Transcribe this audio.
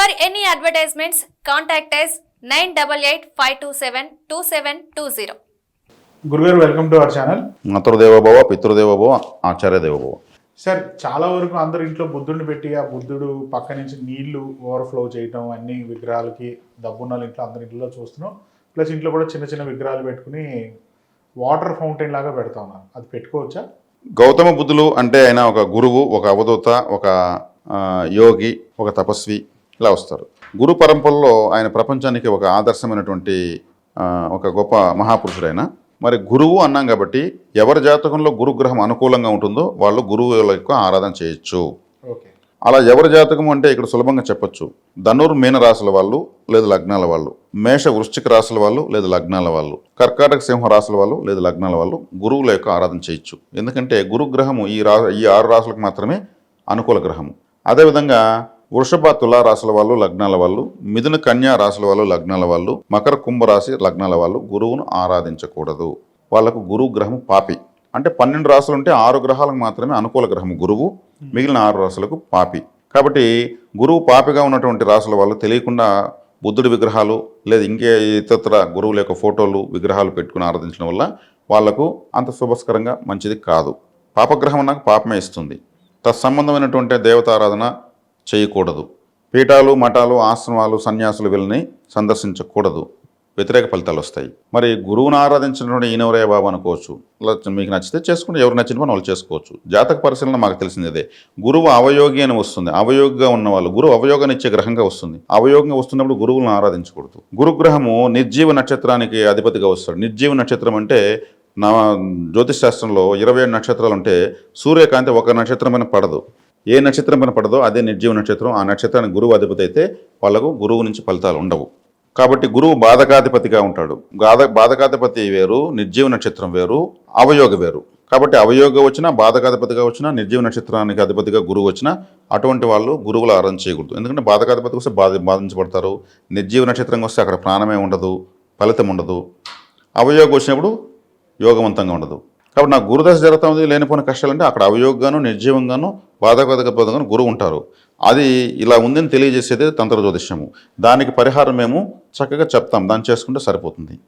For any advertisements, contact us 9885272720. గురుగారు welcome to our channel మాతృదేవోభవ పితృదేవోభవ ఆచార్య దేవోభవ సార్ చాలా వరకు అందరు ఇంట్లో బుద్ధుడిని పెట్టి ఆ బుద్ధుడు పక్క నుంచి నీళ్ళు ఓవర్ఫ్లో చేయటం అన్ని విగ్రహాలకి డబ్బున్న వాళ్ళ ఇంట్లో అందరి ఇంట్లో చూస్తున్నాం. ప్లస్ ఇంట్లో కూడా చిన్న చిన్న విగ్రహాలు పెట్టుకుని వాటర్ ఫౌంటైన్ లాగా పెడతా ఉన్నారు. అది పెట్టుకోవచ్చా? గౌతమ బుద్ధులు అంటే ఆయన ఒక గురువు ఒక అవధూత ఒక ఆ, యోగి ఒక తపస్వి. ఇలా వస్తారు. గురు పరంపరలో ఆయన ప్రపంచానికి ఒక ఆదర్శమైనటువంటి ఒక గొప్ప మహాపురుషుడైన మరి గురువు అన్నాం కాబట్టి ఎవరి జాతకంలో గురుగ్రహం అనుకూలంగా ఉంటుందో వాళ్ళు గురువుల యొక్క ఆరాధన చేయొచ్చు. అలా ఎవరి జాతకం అంటే ఇక్కడ సులభంగా చెప్పొచ్చు. ధనుర్ మీన రాశుల వాళ్ళు లేదా లగ్నాల వాళ్ళు మేష వృశ్చిక రాశుల వాళ్ళు లేదా లగ్నాల వాళ్ళు కర్కాటక సింహ రాశుల వాళ్ళు లేదా లగ్నాల వాళ్ళు గురువుల యొక్క ఆరాధన చేయొచ్చు. ఎందుకంటే గురుగ్రహము ఈ రా ఈ ఆరు రాశులకు మాత్రమే అనుకూల గ్రహము. అదేవిధంగా వృషభ తుల రాశుల వాళ్ళు లగ్నాల వాళ్ళు మిథున కన్యా రాశుల వాళ్ళు లగ్నాల వాళ్ళు మకర కుంభరాశి లగ్నాల వాళ్ళు గురువును ఆరాధించకూడదు. వాళ్ళకు గురువు గ్రహం పాపి. అంటే పన్నెండు రాశులు ఉంటే ఆరు గ్రహాలకు మాత్రమే అనుకూల గ్రహం గురువు మిగిలిన ఆరు రాశులకు పాపి. కాబట్టి గురువు పాపిగా ఉన్నటువంటి రాశుల వాళ్ళు తెలియకుండా బుద్ధుడి విగ్రహాలు లేదా ఇంకే ఇతర గురువుల యొక్క ఫోటోలు విగ్రహాలు పెట్టుకుని ఆరాధించడం వల్ల వాళ్ళకు అంత శుభస్కరంగా మంచిది కాదు. పాపగ్రహం నాకు పాపమే ఇస్తుంది. తత్సంబంధమైనటువంటి దేవతారాధన చేయకూడదు. పీఠాలు మఠాలు ఆశ్రమాలు సన్యాసులు వీళ్ళని సందర్శించకూడదు. వ్యతిరేక ఫలితాలు వస్తాయి. మరి గురువుని ఆరాధించినటువంటి ఈనవరయ్య బాబు అనుకోవచ్చు. మీకు నచ్చితే చేసుకుంటే ఎవరు నచ్చిన పని వాళ్ళు చేసుకోవచ్చు. జాతక పరిశీలన మాకు తెలిసింది అదే. గురువు అవయోగి అని వస్తుంది. అవయోగిగా ఉన్న వాళ్ళు గురువు అవయోగాన్ని ఇచ్చే గ్రహంగా వస్తుంది. అవయోగంగా వస్తున్నప్పుడు గురువులను ఆరాధించకూడదు. గురుగ్రహము నిర్జీవ నక్షత్రానికి అధిపతిగా వస్తాడు. నిర్జీవ నక్షత్రం అంటే నా జ్యోతిష్ శాస్త్రంలో ఇరవై ఏడు నక్షత్రాలు ఉంటే సూర్యకాంతి ఒక నక్షత్రమైన పడదు. ఏ నక్షత్రం కనపడదో అదే నిర్జీవ నక్షత్రం. ఆ నక్షత్రానికి గురువు అధిపతి అయితే వాళ్ళకు గురువు నుంచి ఫలితాలు ఉండవు. కాబట్టి గురువు బాధకాధిపతిగా ఉంటాడు. బాధ బాధకాధిపతి వేరు నిర్జీవ నక్షత్రం వేరు అవయోగ వేరు. కాబట్టి అవయోగ వచ్చినా బాధకాధిపతిగా వచ్చినా నిర్జీవ నక్షత్రానికి అధిపతిగా గురువు వచ్చినా అటువంటి వాళ్ళు గురువులు ఆరాధన చేయకూడదు. ఎందుకంటే బాధకాధిపతికి వస్తే బాధ బాధించబడతారు. నిర్జీవ నక్షత్రం వస్తే అక్కడ ప్రాణమే ఉండదు ఫలితం ఉండదు. అవయోగం వచ్చినప్పుడు యోగవంతంగా ఉండదు. కాబట్టి నాకు గురుదశ జరుగుతుంది లేనిపోయిన లేనిపోయిన కష్టాలంటే అక్కడ అవయోగాను నిర్జీవంగాను బాధకదక పదంగాను గురువు ఉంటారు. అది ఇలా ఉందని తెలియజేసేది తంత్ర జ్యోతిష్యము. దానికి పరిహారం మేము చక్కగా చెప్తాం. దాన్ని చేసుకుంటే సరిపోతుంది.